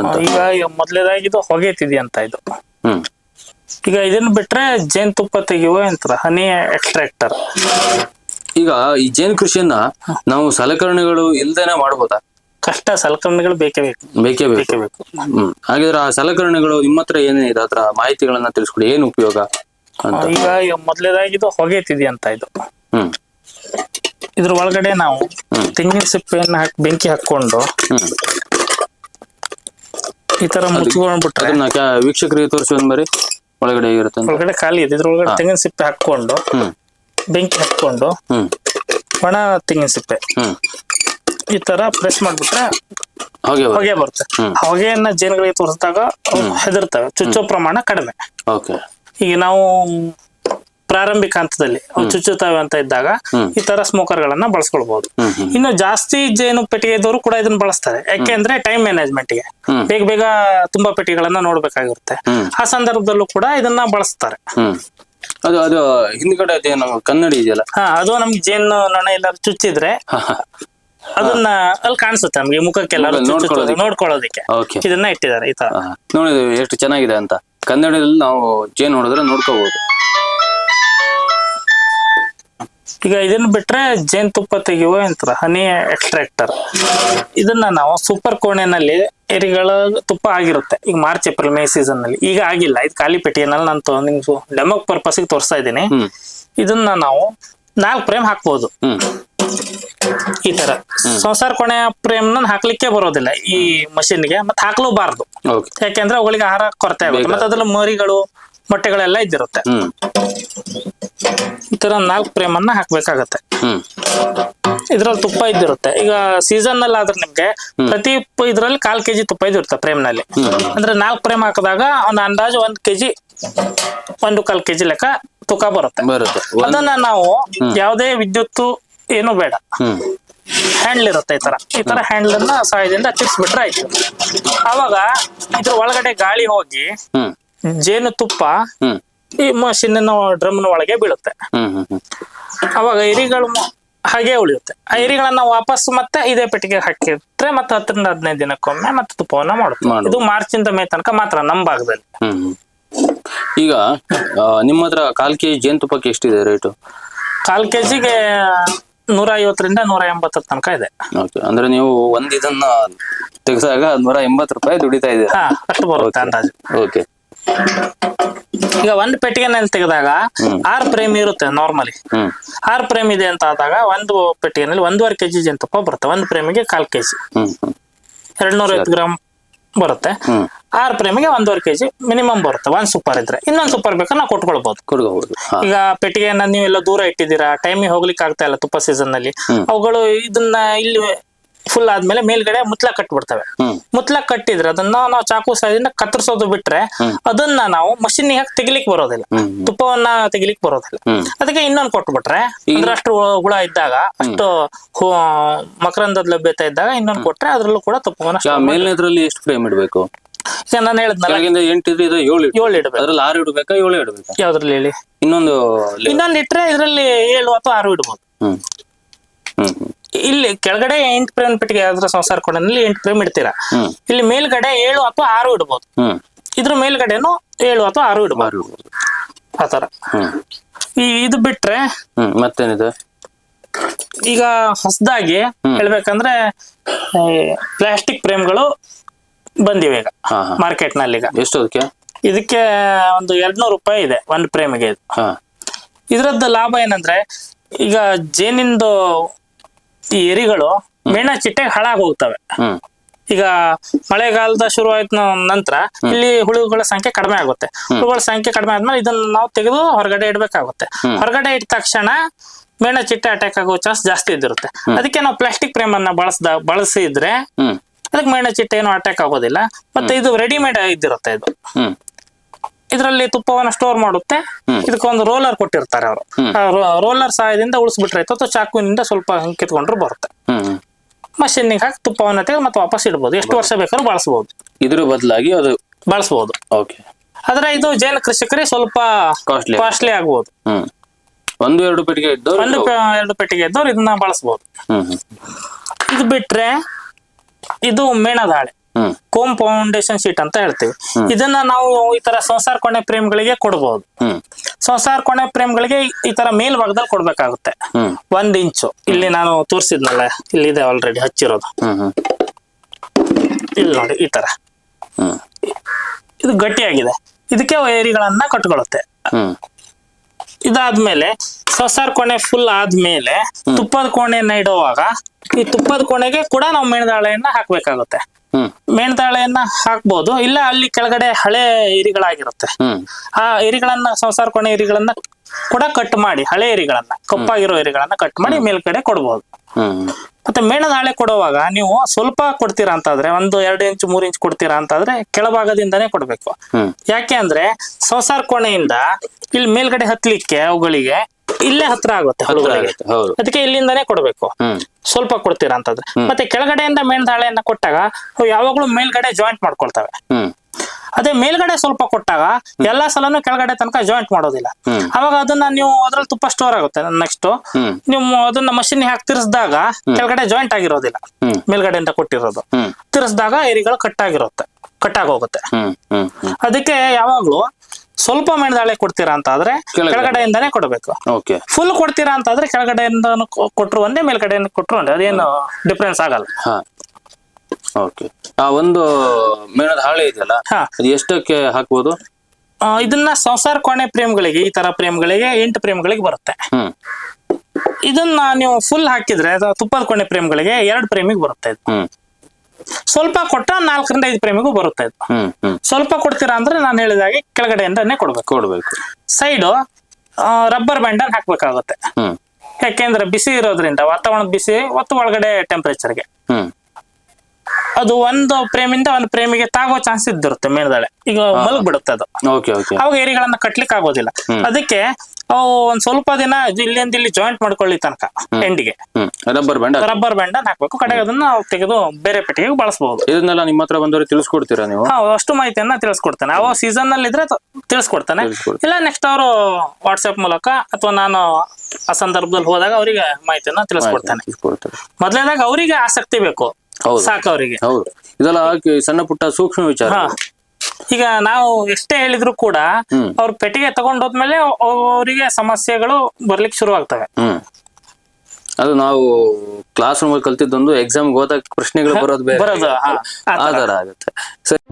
ಅಂತ. ಈಗ ಮೊದಲೇದಾಗಿ ಇದು ಹೊಗೆತಿದೆ ಅಂತ ಇದು. ಹ್ಮ್. ಈಗ ಇದನ್ನ ಬಿಟ್ರೆ ಜೇನುತುಪ್ಪ ತೆಗೆಯುವ ಯಂತ್ರ ಹನಿ ಎಕ್ಸ್ಟ್ರಾಕ್ಟರ್. ಈಗ ಈ ಜೇನು ಕೃಷಿಯನ್ನ ನಾವು ಸಲಕರಣೆಗಳು ಇಲ್ದೇನೆ ಮಾಡಬಹುದಾ ಕಷ್ಟ ಸಲಕರಣೆಗಳು ಬೇಕೇ ಬೇಕು. ಬೇಕೇ ಬೇಕು. ಬೇಕೇ ಹ್ಮ್. ಹಾಗಿದ್ರೆ ಆ ಸಲಕರಣೆಗಳು ನಿಮ್ಮ ಹತ್ರ ಏನೇನಿದೆ ಅದ್ರ ಮಾಹಿತಿಗಳನ್ನ ತಿಳಿಸ್ಕೊಡಿ. ಏನು ಉಪಯೋಗ ಅಂತ. ಈಗ ಇದು ಹೊಗೆತಿದೆ ಅಂತ ಇದು. ಹ್ಮ್. ಇದ್ರ ಒಳಗಡೆ ನಾವು ತೆಂಗಿನ ಸಿಪ್ಪೆಯನ್ನ ಹಾಕಿ ಬೆಂಕಿ ಹಾಕೊಂಡು ಹ್ಮ್. ಈ ತರ ಮುಚ್ಕೊಂಡ್ ಬಿಟ್ರೆ? ಅದನ್ನ ಕ್ಯಾ- ವೀಕ್ಷಕರಿಗೆ ತೋರಿಸಿ ಒಂದ್ ಬರಿ ಒಳಗಡೆ ಹೇಗಿರುತ್ತೆ ಅಂತ. ಒಳಗಡೆ ಖಾಲಿ ಇದೆ. ಇದ್ರ ಒಳಗಡೆ ತೆಂಗಿನ ಸಿಪ್ಪೆ ಹಾಕೊಂಡು ಹ್ಮ್. ಬೆಂಕಿ ಹಾಕೊಂಡು ಹ್ಮ್. ಒಣ ತೆಂಗಿನ ಸಿಪ್ಪೆ. ಹ್ಮ್. ಈ ತರ ಪ್ರೆಸ್ ಮಾಡ್ಬಿಟ್ರೆ ಹಾಗೆ ಹೊಗೆ ಬರುತ್ತೆ. ಹ್ಮ್. ಹೊಗೆಯನ್ನ ಜೇನುಗಳಿಗೆ ತೋರಿಸಿದಾಗ ಅವು ಹೆದರ್ತವೆ. ಚುಚ್ಚೋ ಪ್ರಮಾಣ ಕಡಿಮೆ. ಓಕೆ. ಈಗ ನಾವು ಪ್ರಾರಂಭಿಕ ಹಂತದಲ್ಲಿ ಚುಚ್ಚುತ್ತವೆ ಅಂತ ಇದ್ದಾಗ. ಈ ತರ ಸ್ಮೋಕರ್ ಗಳನ್ನ ಬಳಸ್ಕೊಳ್ಬಹುದು ಇನ್ನು ಜಾಸ್ತಿ ಜೇನು ಪೆಟ್ಟಿಗೆ ಇದ್ದವರು ಕೂಡ ಇದನ್ನ ಬಳಸ್ತಾರೆ. ಯಾಕೆಂದ್ರೆ ಟೈಮ್ ಮ್ಯಾನೇಜ್ಮೆಂಟ್ಗೆ. ಬೇಗ ಬೇಗ ತುಂಬಾ ಪೆಟ್ಟಿಗೆಗಳನ್ನ ನೋಡ್ಬೇಕಾಗಿರುತ್ತೆ. ಆ ಸಂದರ್ಭದಲ್ಲೂ ಕೂಡ ಇದನ್ನ ಬಳಸ್ತಾರೆ. ಅದು ಅದು ಹಿಂದ್ಗಡೆ ಅದೇನು ಕನ್ನಡಿ ಇದೆಯಲ್ಲ? ಹಾ ಅದು ನಮ್ಗೆ ಜೇನು ನೊಣ ಎಲ್ಲಾರು ಚುಚ್ಚಿದ್ರೆ ಅದನ್ನ ಅಲ್ಲಿ ಕಾಣಿಸುತ್ತೆ ನಮ್ಗೆ ಮುಖಕ್ಕೆಲ್ಲ ಮುಖ ನೋಡ್ಕೊಳ್ಳೋದಕ್ಕೆ. ಇದನ್ನ ಇಟ್ಟಿದ್ದಾರೆ ಈ ತರ. ನೋಡಿದ್ವಿ ಎಷ್ಟು ಚೆನ್ನಾಗಿದೆ ಅಂತ. ಕನ್ನಡದಲ್ಲಿ ನಾವು ಜೇನು ನೋಡಿದ್ರೆ ನೋಡ್ಕೋಬಹುದು ಈಗ ಇದನ್ನ ಬಿಟ್ರೆ ಜೇನುತುಪ್ಪ ತೆಗೆಯುವ ಯಂತ್ರ ಹನಿ ಎಕ್ಸ್ಟ್ರಾಕ್ಟರ್. ಇದನ್ನ ನಾವು ಸೂಪರ್ ಕೋಣೆನಲ್ಲಿ ಎರಿಗಳ ತುಪ್ಪ ಆಗಿರುತ್ತೆ. ಈಗ ಮಾರ್ಚ್ ಏಪ್ರಿಲ್ ಮೇ ಸೀಸನ್ನಲ್ಲಿ ಈಗ ಆಗಿಲ್ಲ. ಇದು ಖಾಲಿ ಪೆಟ್ಟಿಗೆನಲ್ಲಿ ನಾನು ನಿಮ್ಗೆ ಪರ್ಪಸ್ಗೆ ತೋರಿಸ್ತಾ ಇದ್ದೀನಿ. ಇದನ್ನ ನಾವು ನಾಲ್ಕು ಪ್ರೇಮ್ ಹಾಕ್ಬೋದು. ಈ ತರ. ಸಂಸಾರ ಕೋಣೆಯ ಪ್ರೇಮ್ನ ಹಾಕ್ಲಿಕ್ಕೆ ಬರೋದಿಲ್ಲ. ಈ ಮಷಿನ್ಗೆ ಮತ್ತೆ ಹಾಕ್ಲೂಬಾರ್ದು. ಯಾಕೆಂದ್ರೆ ಅವುಗಳಿಗೆ ಆಹಾರ ಕೊರತೆ ಆಗುತ್ತೆ. ಮತ್ತೆ ಅದ್ರಲ್ಲಿ ಮರಿಗಳು ಮೊಟ್ಟೆಗಳೆಲ್ಲ ಇದ್ದಿರುತ್ತೆ. ತರ ನಾಲ್ಕು ಪ್ರೇಮನ್ನ ಅನ್ನ ಹಾಕ್ಬೇಕಾಗತ್ತೆ. ಇದ್ರಲ್ಲಿ ತುಪ್ಪ ಇದ್ದಿರುತ್ತೆ. ಈಗ ಸೀಸನ್ನಲ್ಲಿ ಆದ್ರೆ ನಿಮ್ಗೆ ಪ್ರತಿ ಇದ್ರಲ್ಲಿ ಕಾಲ್ ಕೆಜಿ ತುಪ್ಪ ಇದ್ದಿರುತ್ತೆ ಪ್ರೇಮ್ನಲ್ಲಿ ಅಂದ್ರೆ ನಾಲ್ಕು ಪ್ರೇಮ್ ಹಾಕಿದಾಗ ಒಂದು ಅಂದಾಜು ಒಂದ್ ಕೆಜಿ ಒಂದು ಕಾಲ್ ಕೆಜಿ ಲೆಕ್ಕ ತುಕ ಬರುತ್ತೆ. ಅದನ್ನ ನಾವು ಯಾವುದೇ ವಿದ್ಯುತ್ ಏನು ಬೇಡ. ಹ್ಯಾಂಡ್ಲ್ ಇರುತ್ತೆ ಈ ತರ ಈ ತರ ಹ್ಯಾಂಡ್ಲ್ ಅನ್ನ ಸಹಾಯದಿಂದ ತಿರ್ಸ್ಬಿಟ್ರೆ ಆಯ್ತು. ಅವಾಗ ಇದ್ರ ಒಳಗಡೆ ಗಾಳಿ ಹೋಗಿ ಜೇನು ತುಪ್ಪ ಈ ಮಷಿನ್ ಡ್ರಮ್ನ ಒಳಗೆ ಬೀಳುತ್ತೆ. ಅವಾಗ ಎರಿಗಳು ಹಾಗೆ ಉಳಿಯುತ್ತೆ. ಆ ಎರಿಗಳನ್ನ ವಾಪಸ್ ಮತ್ತೆ ಇದೇ ಪೆಟ್ಟಿಗೆ ಹಾಕಿಟ್ರೆ ಮತ್ತೆ ಹತ್ತರಿಂದ ಹದಿನೈದು ದಿನಕ್ಕೊಮ್ಮೆ ಮತ್ತೆ ತುಪ್ಪವನ್ನ ಮಾಡುತ್ತೆ. ಇದು ಮಾರ್ಚ್ ಇಂದ ಮೇ ತನಕ ಮಾತ್ರ ನಮ್ಮ ಭಾಗದಲ್ಲಿ. ಈಗ ನಿಮ್ಮ ಹತ್ರ ಕಾಲ್ ಕೆಜಿ ಜೇನುತುಪ್ಪಕ್ಕೆ ಎಷ್ಟಿದೆ ರೇಟು? ಕಾಲ್ ಕೆಜಿಗೆ ನೂರ ಐವತ್ತರಿಂದ ನೂರ ಎಂಬತ್ತರ ತನಕ ಇದೆ. ಅಂದ್ರೆ ನೀವು ಒಂದ್ ಇದನ್ನ ತೆಗೆದಾಗ ನೂರ ಎಂಬತ್ತು ರೂಪಾಯಿ ದುಡಿತಾ ಇದೆ ಅಷ್ಟು ಬರುತ್ತೆ ಅಂದಾಜು. ಓಕೆ. ಈಗ ಒಂದ್ ಪೆಟ್ಟಿಗೆನಲ್ಲಿ ತೆಗೆದಾಗ ಆರ್ ಪ್ರೇಮ್ ಇರುತ್ತೆ ನಾರ್ಮಲಿ ಆರ್ ಪ್ರೇಮ್ ಇದೆ ಅಂತ ಆದಾಗ ಒಂದು ಪೆಟ್ಟಿಗೆನಲ್ಲಿ ಒಂದೂವರೆ ಕೆಜಿ ಜೇನುತುಪ್ಪ ಬರುತ್ತೆ. ಒಂದು ಪ್ರೇಮಿಗೆ ಕಾಲ್ ಕೆಜಿ ಎರಡ್ ನೂರ ಐವತ್ತು ಗ್ರಾಮ್ ಬರುತ್ತೆ. ಆರ್ ಪ್ರೇಮಿಗೆ ಒಂದೂವರೆ ಕೆಜಿ ಮಿನಿಮಮ್ ಬರುತ್ತೆ. ಒಂದ್ ಸೂಪರ್ ಇದ್ರೆ. ಇನ್ನೊಂದ್ ಸೂಪರ್ ಬೇಕಾದ್ರೆ ನಾವು ಕೊಟ್ಕೊಳ್ಬಹುದು ಈಗ ಪೆಟ್ಟಿಗೆಯನ್ನ ನೀವೆಲ್ಲ ದೂರ ಇಟ್ಟಿದ್ದೀರಾ? ಟೈಮಿಗೆ ಹೋಗ್ಲಿಕ್ಕೆ ಆಗ್ತಾ ಇಲ್ಲ ತುಪ್ಪ ಸೀಸನ್ನಲ್ಲಿ ಅವುಗಳು ಇದನ್ನ ಇಲ್ಲಿ ಫುಲ್ ಆದ್ಮೇಲೆ ಮೇಲ್ಗಡೆ ಮುತ್ಲ ಕಟ್ಬಿಡ್ತವೆ. ಮುತ್ಲ ಕಟ್ಟಿದ್ರೆ ಅದನ್ನ ನಾವು ಚಾಕು ಸಹಾಯದಿಂದ ಕತ್ತರಿಸೋದು ಬಿಟ್ರೆ ಅದನ್ನ ನಾವು ಮಷಿನ್ ಹಾಕಿ ತೆಗಿಲಿಕ್ ಬರೋದಿಲ್ಲ. ತುಪ್ಪವನ್ನ ತೆಗಿಲಿಕ್ ಬರೋದಿಲ್ಲ. ಅದಕ್ಕೆ ಇನ್ನೊಂದು ಕೊಟ್ಬಿಟ್ರೆ ಅಂದ್ರೆ ಅಷ್ಟು ಹುಳ ಇದ್ದಾಗ ಅಷ್ಟು ಹು- ಮಕರಂದದ ಲಭ್ಯತೆ ಇದ್ದಾಗ ಇನ್ನೊಂದು ಕೊಟ್ರೆ ಅದ್ರಲ್ಲೂ ಕೂಡ ತುಪ್ಪವನ್ನ ಮೇಲ್ನೇದ್ರಲ್ಲಿ ಎಷ್ಟು ಫ್ರೇಮ್ ಇಡಬೇಕು? ಈಗ ನಾನು ಹೇಳಿದ್ನಲ್ಲ ಎಂಟಿದ್ರೆ ಇದು ಏಳು. ಏಳು ಇಡಬೇಕು. ಅದ್ರಲ್ಲಿ ಆರು ಇಡಬೇಕಾ ಏಳು ಇಡಬೇಕು? ಯಾವ್ದ್ರಲ್ಲಿ ಹೇಳಿ? ಇನ್ನೊಂದು ಇನ್ನೊಂದು ಇಟ್ರೆ ಇದ್ರಲ್ಲಿ ಏಳು ಅಥವಾ ಆರು ಇಡಬಹುದು ಹ್ಮ್. ಇಲ್ಲಿ ಕೆಳಗಡೆ ಎಂಟು ಪ್ರೇಮ್ ಪೆಟ್ಟಿಗೆ ಯಾವ್ದಾರ ಸಂಸಾರ ಕೊಡನಲ್ಲಿ ಎಂಟು ಪ್ರೇಮ್ ಇಡ್ತೀರಾ? ಇಲ್ಲಿ ಮೇಲ್ಗಡೆ ಏಳು ಅಥವಾ ಆರು ಇಡ್ಬೋದು. ಇದ್ರ ಮೇಲ್ಗಡೆನು ಏಳು ಅಥವಾ ಆರು ಇಡ್ಬೋದು. ಆತರ ಈ ಇದು ಬಿಟ್ರೆ ಮತ್ತೇನಿದೆ? ಈಗ ಹೊಸದಾಗಿ ಹೇಳ್ಬೇಕಂದ್ರೆ ಪ್ಲಾಸ್ಟಿಕ್ ಫ್ರೇಮ್ಗಳು ಬಂದಿವೆ ಈಗ ಮಾರ್ಕೆಟ್ನಲ್ಲಿ ಈಗ. ಎಷ್ಟು ಅದಕ್ಕೆ? ಇದಕ್ಕೆ ಒಂದು ಎರಡ್ನೂರು ರೂಪಾಯಿ ಇದೆ ಒಂದು ಹಾ. ಇದ್ರದ್ದು ಲಾಭ ಏನಂದ್ರೆ ಈಗ ಜೇನಿಂದು ಈ ಎರಿಗಳು ಮೇಣ ಚಿಟ್ಟೆಗೆ ಹಾಳಾಗಿ ಹೋಗ್ತವೆ. ಈಗ ಮಳೆಗಾಲದ ಶುರು ಆಯ್ತು ನಂತರ ಇಲ್ಲಿ ಹುಳುಗಳ ಸಂಖ್ಯೆ ಕಡಿಮೆ ಆಗುತ್ತೆ. ಹುಳುಗಳ ಸಂಖ್ಯೆ ಕಡಿಮೆ ಆದ್ಮೇಲೆ ಇದನ್ನ ನಾವು ತೆಗೆದು ಹೊರಗಡೆ ಇಡ್ಬೇಕಾಗುತ್ತೆ. ಹೊರಗಡೆ ಇಟ್ಟ ತಕ್ಷಣ ಮೇಣ ಚಿಟ್ಟೆ ಅಟ್ಯಾಕ್ ಆಗೋ ಚಾನ್ಸ್ ಜಾಸ್ತಿ ಇದ್ದಿರುತ್ತೆ. ಅದಕ್ಕೆ ನಾವು ಪ್ಲಾಸ್ಟಿಕ್ ಫ್ರೇಮ್ ಅನ್ನ ಬಳಸ್ದ ಬಳಸಿದ್ರೆ ಅದಕ್ಕೆ ಮೇಣ ಚಿಟ್ಟೆ ಏನು ಅಟ್ಯಾಕ್ ಆಗೋದಿಲ್ಲ. ಮತ್ತೆ ಇದು ರೆಡಿಮೇಡ್ ಇದ್ದಿರುತ್ತೆ ಇದು. ಇದರಲ್ಲಿ ತುಪ್ಪವನ್ನ ಸ್ಟೋರ್ ಮಾಡುತ್ತೆ. ಇದಕ್ಕೊಂದು ರೋಲರ್ ಕೊಟ್ಟಿರ್ತಾರೆ ಅವರು. ರೋಲರ್ ಸಹಾಯದಿಂದ ಉಳಿಸ್ಬಿಟ್ರೆ ಅಥವಾ ಚಾಕುವಿನಿಂದ ಸ್ವಲ್ಪ ಹಿಂಗ್ ಕಿತ್ಕೊಂಡ್ರು ಬರುತ್ತೆ. ಮಷಿನ್ ಮಷೀನಿಗೆ ಹಾಕಿ ತುಪ್ಪವನ್ನ ತೆಗೆದು ಮತ್ತೆ ವಾಪಸ್ ಇಡಬಹುದು ಎಷ್ಟು ವರ್ಷ ಬೇಕಾದ್ರೂ ಬಳಸಬಹುದು ಇದ್ರ ಬದಲಾಗಿ ಅದು ಬಳಸಬಹುದು ಓಕೆ. ಆದ್ರೆ ಇದು ಜೇನು ಕೃಷಿಕರಿಗೆ ಸ್ವಲ್ಪ ಕಾಸ್ಟ್ಲಿ ಹ್ಮ್. ಒಂದು ಎರಡು ಪೆಟ್ಟಿಗೆ ಇದ್ದವ್ರು ಒಂದು ಎರಡು ಪೆಟ್ಟಿಗೆ ಇದ್ದವ್ರು ಇದನ್ನ ಬಳಸಬಹುದು ಇದು ಬಿಟ್ರೆ ಇದು ಮೇಣದಾಳೆ. ಕೋಮ್ ಫೌಂಡೇಶನ್ ಶೀಟ್ ಅಂತ ಹೇಳ್ತೀವಿ. ಇದನ್ನ ನಾವು ಈ ತರ ಸಂಸಾರ ಕೊನೆ ಪ್ರೇಮ್ಗಳಿಗೆ ಕೊಡ್ಬೋದು. ಸಂಸಾರ ಕೊನೆ ಪ್ರೇಮ್ಗಳಿಗೆ ಈ ತರ ಮೇಲ್ಭಾಗದಲ್ಲಿ ಕೊಡ್ಬೇಕಾಗುತ್ತೆ. ಒಂದ್ ಇಂಚು. ಇಲ್ಲಿ ನಾನು ತೋರಿಸಿದ್ನಲ್ಲ ಇಲ್ಲಿದೆ ಆಲ್ರೆಡಿ ಹಚ್ಚಿರೋದು. ಇಲ್ಲಿ ನೋಡಿ ಈ ತರ. ಹ್ಮ್. ಇದು ಗಟ್ಟಿಯಾಗಿದೆ. ಇದಕ್ಕೆ ವೈರಿಗಳನ್ನ ಕಟ್ಕೊಳ್ಳುತ್ತೆ ಇದಾದ್ಮೇಲೆ ಸಂಸಾರ ಕೋಣೆ ಫುಲ್ ಆದ್ಮೇಲೆ ತುಪ್ಪದ ಕೋಣೆಯನ್ನ ಇಡುವಾಗ ಈ ತುಪ್ಪದ ಕೋಣೆಗೆ ಕೂಡ ನಾವು ಮೇಣದಾಳೆಯನ್ನ ಹಾಕ್ಬೇಕಾಗುತ್ತೆ. ಮೇಣದಾಳೆಯನ್ನ ಹಾಕ್ಬೋದು. ಇಲ್ಲ ಅಲ್ಲಿ ಕೆಳಗಡೆ ಹಳೆ ಇರಿಗಳಾಗಿರುತ್ತೆ ಆ ಇರಿಗಳನ್ನ ಸಂಸಾರ ಕೋಣೆ ಇರಿಗಳನ್ನ ಕೂಡ ಕಟ್ ಮಾಡಿ ಹಳೆ ಎರಿಗಳನ್ನ ಕಪ್ಪಾಗಿರೋ ಎರಿಗಳನ್ನ ಕಟ್ ಮಾಡಿ ಮೇಲ್ಗಡೆ ಕೊಡ್ಬೋದು. ಮತ್ತೆ ಮೇಣದ ಹಾಳೆ ಕೊಡುವಾಗ ನೀವು ಸ್ವಲ್ಪ ಕೊಡ್ತೀರಾ ಅಂತಾದ್ರೆ ಒಂದು ಎರಡು ಇಂಚು ಮೂರು ಇಂಚು ಕೊಡ್ತೀರಾ ಅಂತಾದ್ರೆ ಕೆಳಭಾಗದಿಂದಾನೇ ಕೊಡ್ಬೇಕು. ಯಾಕೆ ಅಂದ್ರೆ ಸಂಸಾರ ಕೋಣೆಯಿಂದ ಇಲ್ಲಿ ಮೇಲ್ಗಡೆ ಹತ್ಲಿಕ್ಕೆ ಅವುಗಳಿಗೆ ಇಲ್ಲೇ ಹತ್ರ ಆಗುತ್ತೆ ಅದಕ್ಕೆ ಇಲ್ಲಿಂದಾನೇ ಕೊಡ್ಬೇಕು. ಸ್ವಲ್ಪ ಕೊಡ್ತೀರಾ ಅಂತಂದ್ರೆ. ಮತ್ತೆ ಕೆಳಗಡೆಯಿಂದ ಮೇಣದ ಹಾಳೆಯನ್ನ ಕೊಟ್ಟಾಗ ಅವು ಯಾವಾಗ್ಲೂ ಮೇಲ್ಗಡೆ ಜಾಯಿಂಟ್ ಮಾಡ್ಕೊಳ್ತವೆ. ಅದೇ ಮೇಲ್ಗಡೆ ಸ್ವಲ್ಪ ಕೊಟ್ಟಾಗ ಎಲ್ಲಾ ಸಲನು ಕೆಳಗಡೆ ತನಕ ಜಾಯಿಂಟ್ ಮಾಡೋದಿಲ್ಲ. ಅವಾಗ ಅದನ್ನ ನೀವು ಅದ್ರಲ್ಲಿ ತುಪ್ಪ ಸ್ಟೋರ್ ಆಗುತ್ತೆ ನೆಕ್ಸ್ಟ್ ನೀವು ಅದನ್ನ ಮಷಿನ್ ಹಾಕಿ ತಿರ್ಸಿದಾಗ ಕೆಳಗಡೆ ಜಾಯಿಂಟ್ ಆಗಿರೋದಿಲ್ಲ. ಮೇಲ್ಗಡೆಯಿಂದ ಕೊಟ್ಟಿರೋದು. ತಿರ್ಸಿದಾಗ ಏರಿಗಳು ಕಟ್ಟಾಗಿರುತ್ತೆ ಕಟ್ಟಾಗೋಗುತ್ತೆ ಕಟ್ ಹ್ಮ್. ಅದಕ್ಕೆ ಯಾವಾಗ್ಲೂ ಸ್ವಲ್ಪ ಮೆಣದಾಳೆ ಕೊಡ್ತೀರಾ ಅಂತ ಆದ್ರೆ ಕೆಳಗಡೆ. ಕೆಳಗಡೆಯಿಂದಾನೇ ಕೊಡಬೇಕು. ಫುಲ್ ಕೊಡ್ತೀರಾ ಅಂತ ಆದ್ರೆ ಕೆಳಗಡೆಯಿಂದ ಕೊಟ್ರು ಒಂದೇ ಮೇಲ್ಗಡೆಯಿಂದ ಕೊಟ್ರು ಒಂದೇ. ಅದೇನು ಡಿಫ್ರೆನ್ಸ್ ಆಗಲ್ಲ. ಓಕೆ ಆ ಒಂದು ಮೇಣದ ಹಾಳೆ ಇದೆಯಲ್ಲ ಹಾ. ಅದು ಎಷ್ಟಕ್ಕೆ ಹಾಕ್ಬೋದು? ಆ, ಇದನ್ನ ಸಂಸಾರ ಕೋಣೆ ಪ್ರೇಮ್ಗಳಿಗೆ ಈ ತರ ಪ್ರೇಮ್ಗಳಿಗೆ ಎಂಟು ಪ್ರೇಮ್ಗಳಿಗೆ ಬರುತ್ತೆ. ಹ್ಮ್. ಇದನ್ನ ನೀವು ಫುಲ್ ಹಾಕಿದ್ರೆ ಅದು ತುಪ್ಪದ ಕೋಣೆ ಪ್ರೇಮ್ಗಳಿಗೆ ಎರಡು ಪ್ರೇಮಿಗೆ ಬರುತ್ತೆ ಇದು. ಹ್ಮ್. ಸ್ವಲ್ಪ ಕೊಟ್ಟ ನಾಲ್ಕರಿಂದ ಐದು ಪ್ರೇಮಿಗೂ ಬರುತ್ತೆ ಇದು. ಹ್ಮ್ ಹ್ಮ್. ಸ್ವಲ್ಪ ಕೊಡ್ತೀರಾ ಅಂದ್ರೆ ನಾನು ಹೇಳಿದಾಗೆ ಕೆಳಗಡೆಯಿಂದನೇ ಕೊಡ್ಬೇಕು. ಕೊಡ್ಬೇಕು. ಸೈಡು ರಬ್ಬರ್ ಬ್ಯಾಂಡ್ ಅನ್ನು ಹಾಕ್ಬೇಕಾಗುತ್ತೆ. ಹ್ಮ್. ಯಾಕೆಂದ್ರೆ ಬಿಸಿ ಇರೋದ್ರಿಂದ ವಾತಾವರಣದ ಬಿಸಿ ಮತ್ತು ಒಳಗಡೆ ಟೆಂಪರೇಚರ್ಗೆ ಹ್ಮ್. ಅದು ಒಂದು ಪ್ರೇಮಿಂದ ಒಂದು ಪ್ರೇಮಿಗೆ ತಾಗೋ ಚಾನ್ಸ್ ಇದ್ದಿರುತ್ತೆ ಮೇಲ್ದಾಳೆ ಈಗ ಮಲಗ್ ಬಿಡುತ್ತೆ ಅದು. ಓಕೆ ಓಕೆ ಅವಾಗ ಏರಿಗಳನ್ನ ಕಟ್ಲಿಕ್ಕೆ ಆಗೋದಿಲ್ಲ. ಅದಕ್ಕೆ ಅವು ಒಂದ್ ಸ್ವಲ್ಪ ದಿನ ಇಲ್ಲಿಂದ ಇಲ್ಲಿ ಜಾಯಿಂಟ್ ಮಾಡ್ಕೊಳ್ಳಿ ತನಕ ಎಂಡಿಗೆ ರಬ್ಬರ್ ಬ್ಯಾಂಡ್ ರಬ್ಬರ್ ಬ್ಯಾಂಡ್ ಹಾಕ್ಬೇಕು. ಕಡೆಗೆ ಅದನ್ನ ತೆಗೆದು ಬೇರೆ ಪೆಟ್ಟಿಗೆಗೆ ಬಳಸಬಹುದು ಇದನ್ನೆಲ್ಲ ನಿಮ್ಮ ಹತ್ರ ಬಂದವ್ರಿಗೆ ತಿಳಿಸ್ಕೊಡ್ತೀರಾ ನೀವು? ಹಾ ಅಷ್ಟು ಮಾಹಿತಿಯನ್ನ ತಿಳಿಸ್ಕೊಡ್ತೇನೆ. ಅವ ಸೀಸನ್ನಲ್ಲಿ ಇದ್ರೆ ತಿಳಿಸ್ಕೊಡ್ತಾನೆ. ಇಲ್ಲ ನೆಕ್ಸ್ಟ್ ಅವರು ವಾಟ್ಸ್ಆಪ್ ಮೂಲಕ ಅಥವಾ ನಾನು ಆ ಸಂದರ್ಭದಲ್ಲಿ ಹೋದಾಗ ಅವರಿಗೆ ಮಾಹಿತಿಯನ್ನ ತಿಳಿಸ್ಕೊಡ್ತಾನೆ. ಮೊದಲನೇದಾಗ ಅವರಿಗೆ ಆಸಕ್ತಿ ಬೇಕು. ಹೌದು. ಸಾಕು ಅವರಿಗೆ ಹೌದು. ಇದೆಲ್ಲ ಸಣ್ಣ ಪುಟ್ಟ ಸೂಕ್ಷ್ಮ ವಿಚಾರ. ಹಾ. ಈಗ ನಾವು ಎಷ್ಟೇ ಹೇಳಿದ್ರು ಕೂಡ. ಅವ್ರ ಪೆಟ್ಟಿಗೆ ತಗೊಂಡೋದ್ಮೇಲೆ ಅವರಿಗೆ ಸಮಸ್ಯೆಗಳು ಬರ್ಲಿಕ್ಕೆ ಶುರು ಆಗ್ತವೆ ಹ್ಮ್. ಅದು ನಾವು ಕ್ಲಾಸ್ ರೂಮ್ ಅಲ್ಲಿ ಕಲ್ತಿದ್ದೊಂದು ಎಕ್ಸಾಮ್ ಹೋದಾಗ ಪ್ರಶ್ನೆಗಳು ಬರೋದು ಬೇರೆ. ಬರೋದು, ಹಾ, ಆ ತರ. ಆಗುತ್ತೆ. ಸರಿ.